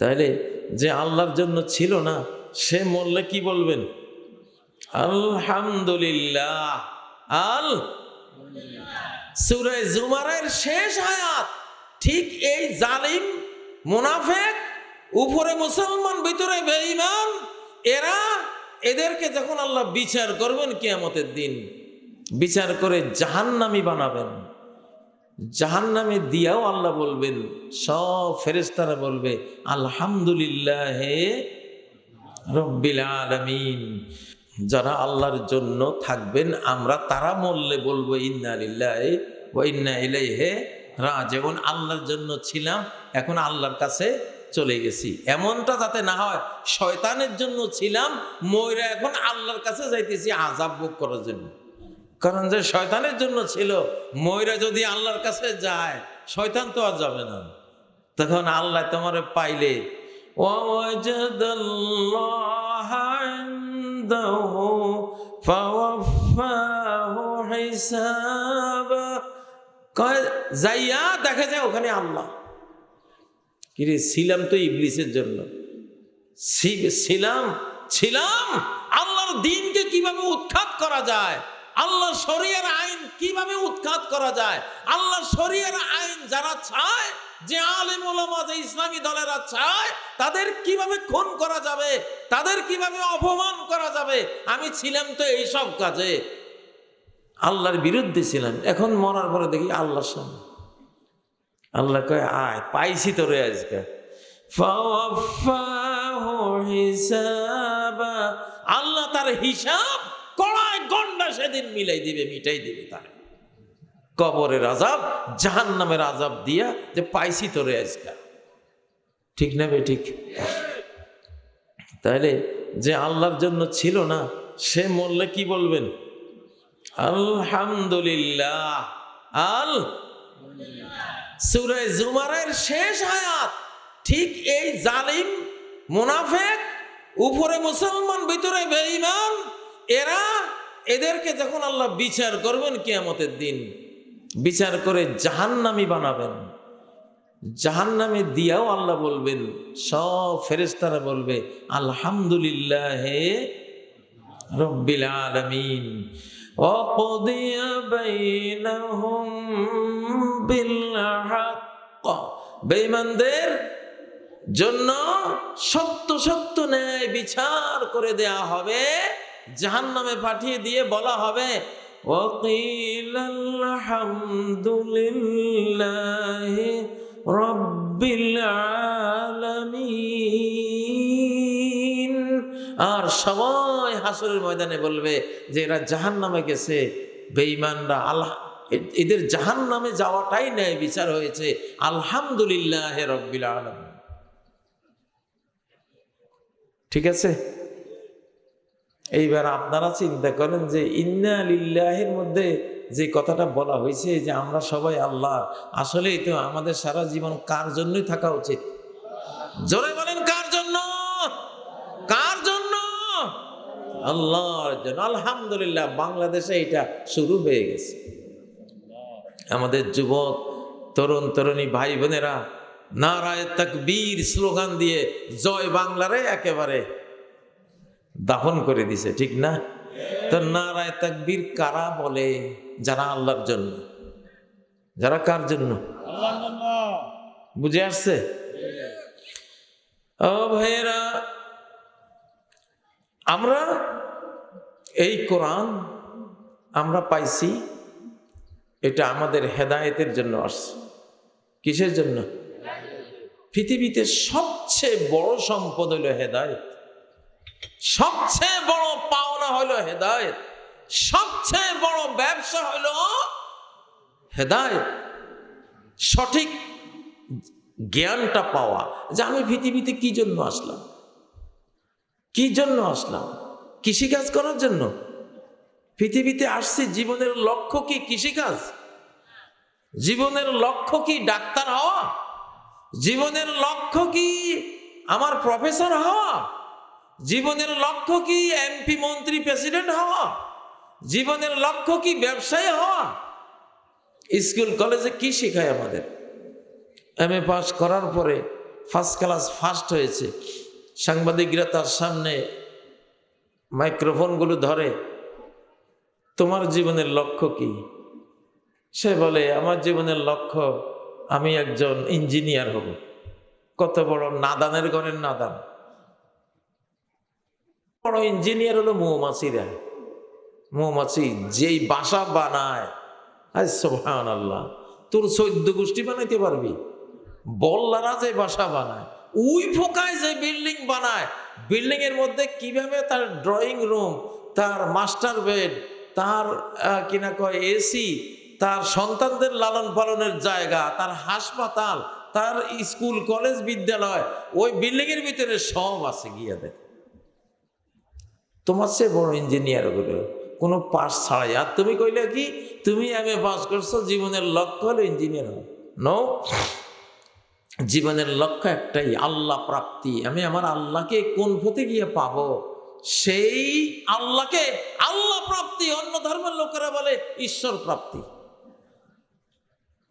তাহলে যে আল্লাহর জন্য ছিল না, সে মরলে কি বলবেন? আলহামদুলিল্লাহ। আল? সুরে জুমারের শেষ আয়াত। ঠিক এই জালিম, মুনাফেক, উপরে মুসলমান, ভিতরে বেঈমান, এরা এদেরকে যখন আল্লাহ বিচার করবেন কিয়ামতের দিন, বিচার করে জাহান্নামি বানাবেন। জাহান্নামে দিয়াও আল্লাহ বলবেন, সব ফেরেস্তারা বলবে, আলহামদুলিল্লাহ রব্বিল আলামিন। যারা আল্লাহর জন্য থাকবেন, আমরা তারা মরলে বলব, ইন্না লিল্লাহ ও ইন্না ইলাইহে যেমন আল্লাহর জন্য ছিলাম, এখন আল্লাহর কাছে চলে গেছি। এমনটা যাতে না হয়, শয়তানের জন্য ছিলাম ময়রা এখন আল্লাহর কাছে যাইতেছি আজাব ভোগ করার জন্য। কারণ যে শয়তানের জন্য ছিল, ময়রা যদি আল্লাহর কাছে যায়, শয়তান তো আর যাবে না। তখন আল্লাহ তোমার পাইলে যাইয়া দেখা যায় ওখানে আল্লাহ। কিরে ছিলাম তো ইবলিসের জন্য। ছিলাম ছিলাম? আল্লাহর দিনকে কীভাবে উৎখাত করা যায়? আল্লাহ শরিয়ার আইন কীভাবে উৎখাত করা যায়? আল্লাহ শরিয়ার আইন যারা চায়, যে আলিম যে ইসলামী দলেরা চায়, তাদের কীভাবে খুন করা যাবে? তাদের কীভাবে অপমান করা যাবে? আমি ছিলাম তো এইসব কাজে। আল্লাহর বিরুদ্ধে ছিলাম। এখন মরার পরে দেখি আল্লাহর সামনে। আল্লাহ কয়, আয়, পাইছি তো রে আজকে। আল্লাহ তার হিসাব কড়ায় গন্ডা সেদিন মিলাই দিবে, মিটাই দিবে তার। কবরের আজাব জাহান নামের আজাব দিয়া যে পাইছি তোরে আজকে। ঠিক না বে, ঠিক? তাহলে যে আল্লাহর জন্য ছিল না, সে মরলে কি বলবেন? আলহামদুলিল্লাহ। আল? সুরে জুমারের শেষ আয়াত। ঠিক এই জালিম, মুনাফেক, উপরে মুসলমান, ভিতরে বেঈমান এরা এদেরকে যখন আল্লাহ বিচার করবেন কিয়ামতের দিন বিচার করে জাহান্নামি বানাবেন জাহান্নামে দিয়াও আল্লাহ বলবেন সব ফেরেস্তারা বলবে আলহামদুলিল্লাহ রব্বিল আলামিন وقضي بينهم بالحق বেঈমানদের জন্য সত্য সত্য ন্যায় বিচার করে দেয়া হবে জাহান্নামে পাঠিয়ে দিয়ে বলা হবে وقيل الحمد لله رب العالمين আর সবাই হাসরের ময়দানে বলবে যে এরা জাহান নামে গেছে বেঈমানরা আল্লাহ এ- এদের জাহান নামে যাওয়াটাই ন্যায় বিচার হয়েছে আলহামদুলিল্লাহ রব্বিল আলম ঠিক আছে এইবার আপনারা চিন্তা করেন যে ইন্না লিল্লাহের মধ্যে যে কথাটা বলা হয়েছে যে আমরা সবাই আল্লাহ, আসলেই তো আমাদের সারা জীবন কার জন্যই থাকা উচিত? জোরে বলেন, কার জন্য? কার জন্য? আল্লাহর জন্য। আলহামদুলিল্লাহ, বাংলাদেশে এটা শুরু হয়ে গেছে। আমাদের যুবক, তরুণ, তরুণী ভাই বোনেরা নারায় তাকবীর স্লোগান দিয়ে জয় বাংলারে একেবারে দাফন করে দিছে, ঠিক না? তো নারায় তাকবীর কারা বলে? যারা আল্লাহর জন্য। যারা কার জন্য? বুঝে আসছে? ও ভাইয়েরা, আমরা এই কোরআন আমরা পাইছি, এটা আমাদের হেদায়েতের জন্য আসছে। কিসের জন্য? পৃথিবীতে সবচেয়ে বড় সম্পদ হলো হেদায়েত। সবচেয়ে বড় পাওনা হলো হেদায়েত। সবচেয়ে বড় ব্যবসা হলো হেদায়েত। সঠিক জ্ঞানটা পাওয়া। যে আমি পৃথিবীতে কি জন্য আসলাম? কি জন্য আসলাম? কৃষিকাজ করার জন্য? পৃথিবীতে আসছি জীবনের লক্ষ্য কি কৃষিকাজ? জীবনের লক্ষ্য কি ডাক্তার হওয়া? জীবনের লক্ষ্য কি আমার প্রফেসর হওয়া? জীবনের লক্ষ্য কি এমপি মন্ত্রী প্রেসিডেন্ট হওয়া? জীবনের লক্ষ্য কি ব্যবসায়ী হওয়া? স্কুল, কলেজে কি শেখায় আমাদের? এম এ পাস করার পরে ফার্স্ট ক্লাস ফার্স্ট হয়েছে। সাংবাদিকরা তার সামনে মাইক্রোফোনগুলো ধরে, তোমার জীবনের লক্ষ্য কি? সে বলে, আমার জীবনের লক্ষ্য, আমি একজন ইঞ্জিনিয়ার হব। কত বড় নাদানের ঘরের নাদান। বড় ইঞ্জিনিয়ার হলো মৌমাছিরা মৌমাছি যেই বাসা বানায় আল্লাহ তোর চৈদ্য গোষ্ঠী বানাইতে পারবি? বল্লারা যে বাসা বানায় উই ফোকায় যে বিল্ডিং বানায় বিল্ডিং এর মধ্যে কীভাবে তার ড্রয়িং রুম তার মাস্টার বেড তার কিনা কয় এসি তার সন্তানদের লালন পালনের জায়গা, তার হাসপাতাল, তার স্কুল, কলেজ, বিদ্যালয়, ওই বিল্ডিং এর ভিতরে সব আছে গিয়ে দেখ। তোমার চেয়ে বড় ইঞ্জিনিয়ারগুলো কোনো পাস ছাড়াই। আর তুমি কইলে কি? তুমি আমি পাস করছ, জীবনের লক্ষ্য হলো ইঞ্জিনিয়ার হও নো জীবনের লক্ষ্য একটাই, আল্লাহ প্রাপ্তি। আমি আমার আল্লাহকে কোন পথে গিয়ে পাবো? সেই আল্লাহকে আল্লাহ প্রাপ্তি। অন্য ধর্মের লোকেরা বলে ঈশ্বর প্রাপ্তি।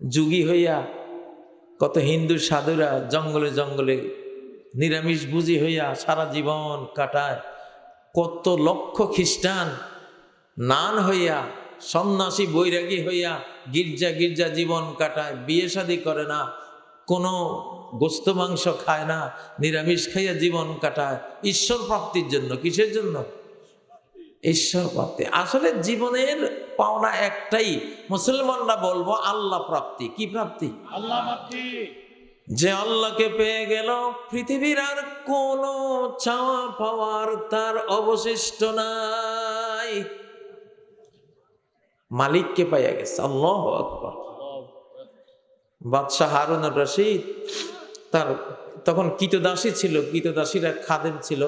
যুগী হইয়া কত হিন্দু সাধুরা জঙ্গলে জঙ্গলে নিরামিষ বুঝি হইয়া সারা জীবন কাটায়। কত লক্ষ খ্রিস্টান নান হইয়া, সন্ন্যাসী বৈরাগী হইয়া গির্জা গির্জা জীবন কাটায়, বিয়ে শাদী করে না, কোনো গোস্ত মাংস খায় না, নিরামিষ খাইয়া জীবন কাটায়। ঈশ্বর প্রাপ্তির জন্য, কিসের জন্য? ঈশ্বর প্রাপ্তি। আসলে জীবনের পাওনা একটাই, মুসলমানরা বলব আল্লাহ প্রাপ্তি। কি প্রাপ্তি? আল্লাহ মাতৃ যে আল্লাহকে পেয়ে গেল, পৃথিবীর আর কোনো চাওয়া পাওয়ার তার অবশিষ্ট নাই। মালিককে পাইয়া গেছে, আল্লাহ আকবর। বাদশাহ হারুন রশিদ তার তখন কীতদাসী ছিল কীতদাসীরা খাদেম ছিল।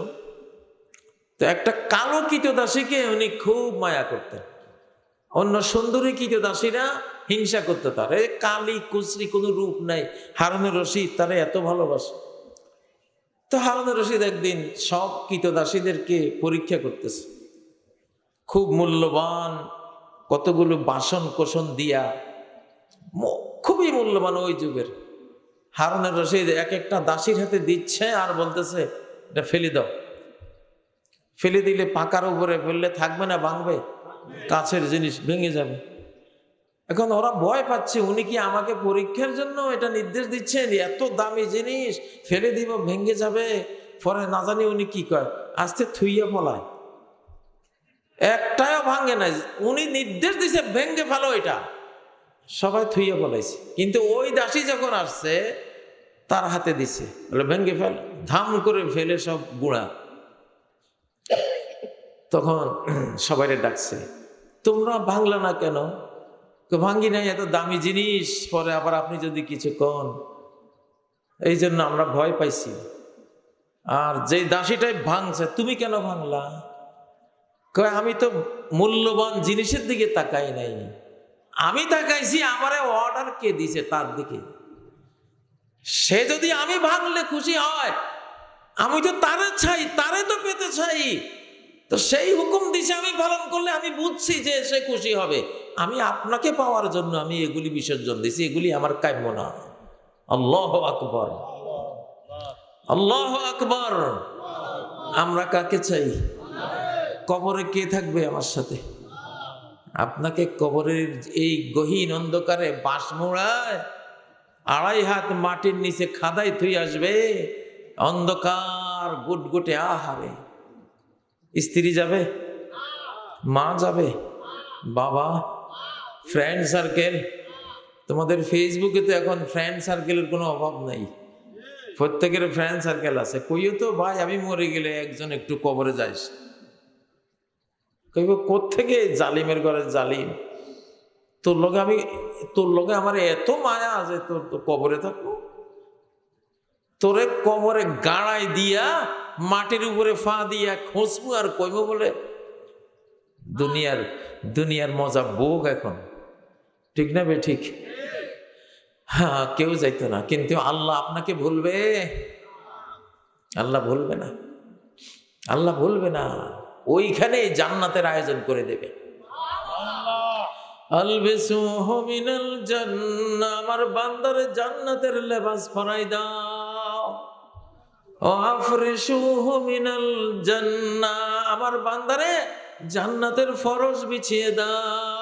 তো একটা কালো কীতদাসীকে উনি খুব মায়া করতেন। অন্য সুন্দরী কীতদাসীরা হিংসা করতে তার। এ কালি কুচরি কোনো রূপ নাই। হারুনের রশিদ তারা এত ভালোবাসে। তো হারুনের রশিদ একদিন সব কীতদাসীদেরকে পরীক্ষা করতেছে। খুব মূল্যবান কতগুলো বাসন কোষণ দিয়া খুবই মূল্যবান ওই যুগের। হারুনের রশিদ এক একটা দাসীর হাতে দিচ্ছে আর বলতেছে, এটা ফেলে দাও। ফেলে দিলে পাকার উপরে ফেললে থাকবে না, ভাঙবে। কাছের জিনিস ভেঙে যাবে। এখন ওরা ভয় পাচ্ছে, উনি কি আমাকে পরীক্ষার জন্য এটা নির্দেশ দিচ্ছেন? এত দামি জিনিস, ফেলে দিব, ভেঙে যাবে। পরে না জানি উনি কি কয়, আস্তে থুইয়া পলায়। একটাও ভাঙে নাই। উনি নির্দেশ দিছে, ভেঙে ফেলো এটা। সবাই থুইয়া পলাইছে। কিন্তু ওই দাসী যখন আসছে, তার হাতে দিছে। বলে, ভেঙে ফেল, ধাম করে ফেলে সব গুঁড়া। তখন সবাই ডাকছে, তোমরা ভাঙলা না কেন? ভাঙ্গি নাই, এত দামি জিনিস, পরে আবার আপনি যদি কিছু কন। এই জন্য আমরা ভয় পাইছি। আর যে দাসীটাই ভাঙছে, তুমি কেন ভাঙলা? কয়, আমি তো মূল্যবান জিনিসের দিকে তাকাই নাই। আমি তাকাইছি, আমারে অর্ডার কে দিছে তার দিকে। সে যদি আমি ভাঙলে খুশি হয়, আমি তো তারে চাই, তারে তো পেতে চাই। তো সেই হুকুম দিছে আমি পালন করলে আমি বুঝছি যে সে খুশি হবে। আমি আপনাকে পাওয়ার জন্য আমি এগুলি বিসর্জন দিছি, এগুলি আমার কাম্য না। আল্লাহ আকবর। আল্লাহ আকবর। আমরা কাকে চাই? কবরে কে থাকবে আমার সাথে? আপনাকে কবরের এই গহীন অন্ধকারে বাঁশ মোড়ায় আড়াই হাত মাটির নিচে খাদাই থুই আসবে, অন্ধকার গুটগুটে আহারে। স্ত্রী যাবে? মা যাবে? বাবা? ফ্রেন্ড সার্কেল তোমাদের ফেসবুকে তো এখন ফ্রেন্ড সার্কেলের কোনো অভাব নাই। প্রত্যেকের ফ্রেন্ড সার্কেল আছে। কইও তো, ভাই, আমি মরে গেলে একজন একটু কবরে যাইস। কইব কোথেকে জালিমের ঘরে জালিম? তোর লগে আমি, তোর লগে আমার এত মায়া আছে, তোর তো কবরে থাকব? তোরে কবরে গাড়াই দিয়া মাটির উপরে ফা দিয়া খসবু আর কইব বলে, দুনিয়ার দুনিয়ার মজা বোক এখন। ঠিক না বে, ঠিক? হ্যাঁ কেউ যাইতো না, কিন্তু আল্লাহ আপনাকে ভুলবে? আল্লাহ ভুলবে না। আল্লাহ ভুলবে না। ওইখানে জান্নাতের আয়োজন করে দেবে। আমার বান্দারে জান্নাতের লেবাস পরাই দাও। আমার বান্দারে জান্নাতের ফরজ বিছিয়ে দাও।